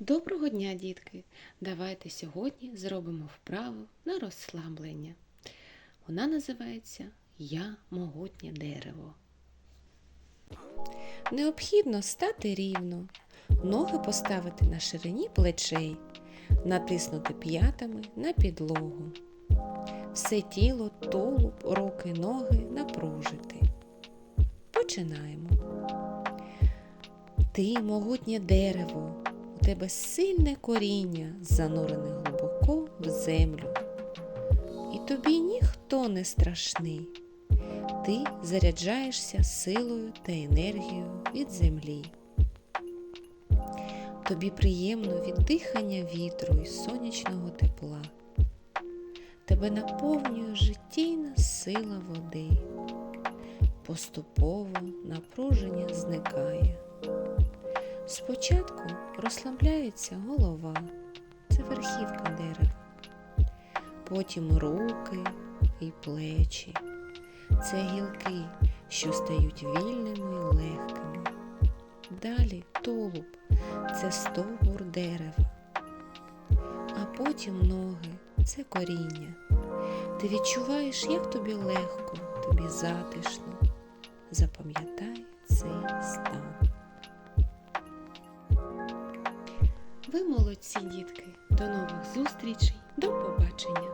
Доброго дня, дітки! Давайте сьогодні зробимо вправу на розслаблення. Вона називається Я могутнє дерево. Необхідно стати рівно, ноги поставити на ширині плечей, натиснути п'ятами на підлогу. Все тіло, тулуб, руки, ноги напружити. Починаємо. Ти могутнє дерево, тебе сильне коріння, занурене глибоко в землю. І тобі ніхто не страшний. Ти заряджаєшся силою та енергією від землі. Тобі приємно від дихання вітру і сонячного тепла. Тебе наповнює життєйна сила води. Поступово напруження зникає. Спочатку розслабляється голова, це верхівка дерева, потім руки і плечі. Це гілки, що стають вільними і легкими. Далі тулуб це стовбур дерева, а потім ноги це коріння. Ти відчуваєш, як тобі легко, тобі затишно. Запам'ятай Ви молодці, дітки. До нових зустрічей. До побачення.